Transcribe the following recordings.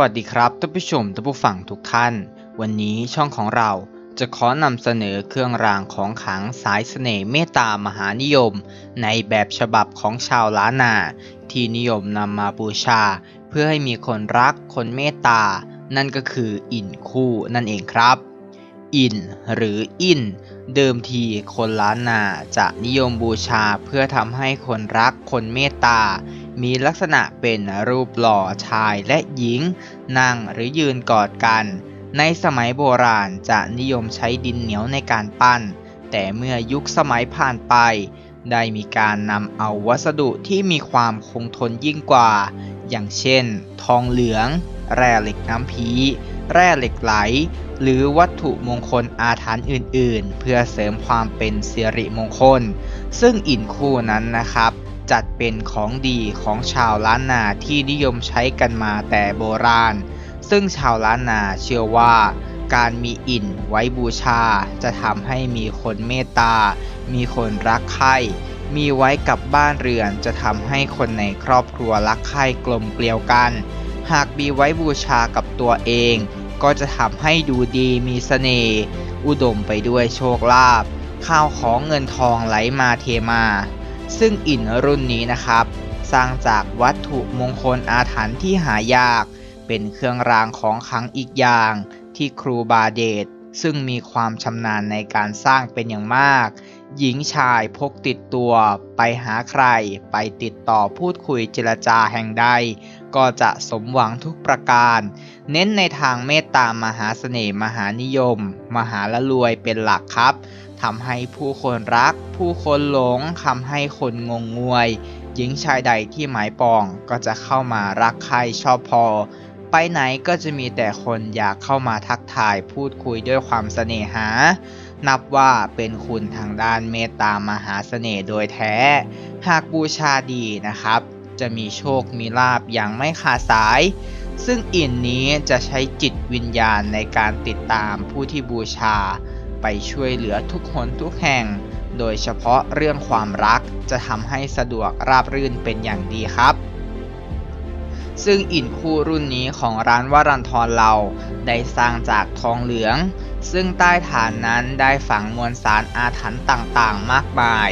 วัสดีครับท่านผู้ชมท่านผู้ฟังทุกท่าน วันนี้ช่องของเราจะขอนำเสนอเครื่องรางของขลังสายเสน่ห์เมตตามหานิยม ในแบบฉบับของชาวล้านนา ที่นิยมนำมาบูชา เพื่อให้มีคนรักคนเมตตา นั่นก็คืออินคู่นั่นเองครับ อินหรืออิน เดิมทีคนล้านนาจะนิยมบูชาเพื่อทำให้คนรักคนเมตตา มีลักษณะเป็นรูปหล่อชายและหญิง นั่งหรือยืนกอดกัน ในสมัยโบราณจะนิยมใช้ดินเหนียวในการปั้น แต่เมื่อยุคสมัยผ่านไป ได้มีการนำเอาวัสดุที่มีความคงทนยิ่งกว่า อย่างเช่น ทองเหลือง แร่เหล็กน้ำพีแร่เหล็กไหล หรือวัตถุมงคลอาถรรพ์อื่น ๆ เพื่อเสริมความเป็นสิริมงคล ซึ่งอินคู่นั้นนะครับ จัดเป็นของดีของชาวล้านนาที่นิยมใช้กันมาแต่โบราณ ซึ่งชาวล้านนาเชื่อว่าการมีอินไว้บูชา จะทำให้มีคนเมตตา มีคนรักใคร่มีไว้กับบ้านเรือนจะทำให้คนในครอบครัวรักใคร่กลมเกลียวกัน หากมีไว้บูชากับตัวเอง ก็จะทำให้ดูดีมีเสน่ห์อุดมไปด้วยโชคลาภข้าวของเงินทองไหลมาเทมา ซึ่งอินรุ่นนี้นะครับ สร้างจากวัตถุมงคลอาถรรพ์ที่หายาก เป็นเครื่องรางของขลังอีกอย่าง ที่ครูบาเดชซึ่งมีความชำนาญในการสร้างเป็นอย่างมาก หญิงชายพกติดตัว ไปหาใคร ไปติดต่อพูดคุยเจรจาแห่งใด ก็จะสมหวังทุกประการ เน้นในทางเมตตามหาเสน่ห์มหานิยม มหาละรวยเป็นหลักครับทำให้ผู้คนรัก ผู้คนหลงทำให้คนงงงวย หญิงชายใดที่หมายปองก็จะเข้ามารักใครชอบพอ ไปไหนก็จะมีแต่คนอยากเข้ามาทักทายพูดคุยด้วยความเสน่หา นับว่าเป็นคุณทางด้านเมตตามหาเสน่ห์โดยแท้ หากบูชาดีนะครับ จะมีโชคมีลาบอย่างไม่ขาดสาย ซึ่งอินนี้จะใช้จิตวิญญาณในการติดตามผู้ที่บูชา ไปช่วยเหลือทุกหนทุกแห่ง โดยเฉพาะเรื่องความรักจะทำให้สะดวกราบรื่นเป็นอย่างดีครับซึ่งอินคู่รุ่นนี้ของร้านวรันทรเราได้สร้างจากทองเหลือง ซึ่งใต้ฐานนั้นได้ฝังมวลสารอาถรรพ์ต่างๆ มากมาย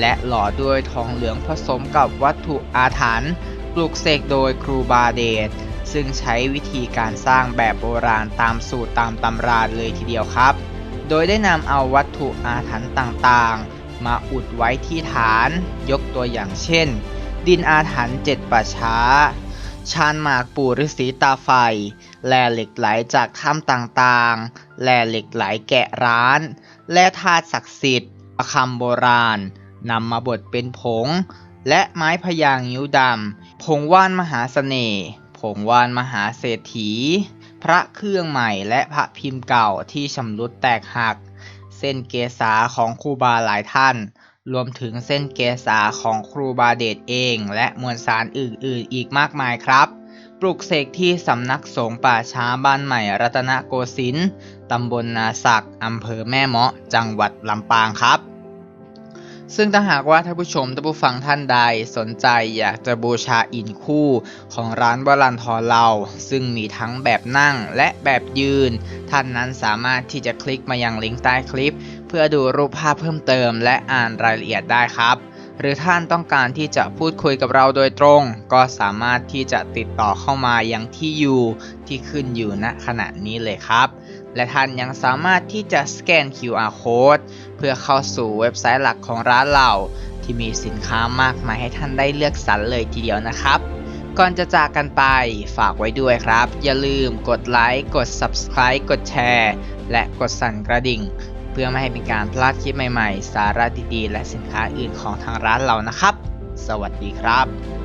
และหล่อด้วยทองเหลืองผสมกับวัตถุอาถรรพ์ปลูกเสกโดยครูบาเดชซึ่งใช้วิธีการสร้างแบบโบราณตามสูตรตามตำราเลยทีเดียวครับ โดยได้นำเอาวัตถุอาถรรพ์ต่างๆ มาอุดไว้ที่ฐาน ยกตัวอย่างเช่น ดินอาถรรพ์เจ็ดป่าช้า ชานหมากปู่ฤาษีตาไฟแร่เหล็กไหลจากถ้ำต่างๆแร่เหล็กไหลแกะร้านแร่ธาตุศักดิ์สิทธิ์ประคำโบราณ นำมาบดเป็นผง และไม้พยางนิ้วดำ ผงว่านมหาเสน่ห์ ผงว่านมหาเศรษฐี พระเครื่องใหม่และพระพิมพ์เก่าที่ชำรุดแตกหัก เส้นเกษาของครูบาหลายท่าน รวมถึงเส้นเกษาของครูบาเดชเอง และมวลสารอื่นๆ อีกมากมายครับปลุกเสกที่สำนักสงฆ์ป่าช้าบ้านใหม่รัตนโกสินทร์ ตำบลนาศัก อำเภอแม่เมาะ จังหวัดลำปางครับ ซึ่งถ้าหากว่าท่านผู้ชมท่านผู้ฟังท่านใดสนใจอยากจะบูชาอินคู่ของร้านวรันทรเรา ซึ่งมีทั้งแบบนั่งและแบบยืน ท่านนั้นสามารถที่จะคลิกมายังลิงก์ใต้คลิป เพื่อดูรูปภาพเพิ่มเติม และอ่านรายละเอียดได้ครับหรือท่านต้องการที่จะพูดคุยกับเราโดยตรง ก็สามารถที่จะติดต่อเข้ามายังที่อยู่ที่ขึ้นอยู่ณขณะนี้เลยครับ และท่านยังสามารถที่จะสแกน QR code เพื่อเข้าสู่เว็บไซต์หลักของร้านเรา ที่มีสินค้ามากมายให้ท่านได้เลือกสรรเลยทีเดียวนะครับ ก่อนจะจากกันไปฝากไว้ด้วยครับ อย่าลืมกดไลค์กด Subscribe กดแชร์ และกดสั่นกระดิ่ง เพื่อไม่ให้เป็นการพลาดคลิปใหม่ๆ สาระดีๆ และสินค้าอื่นของทางร้านเรานะครับ สวัสดีครับ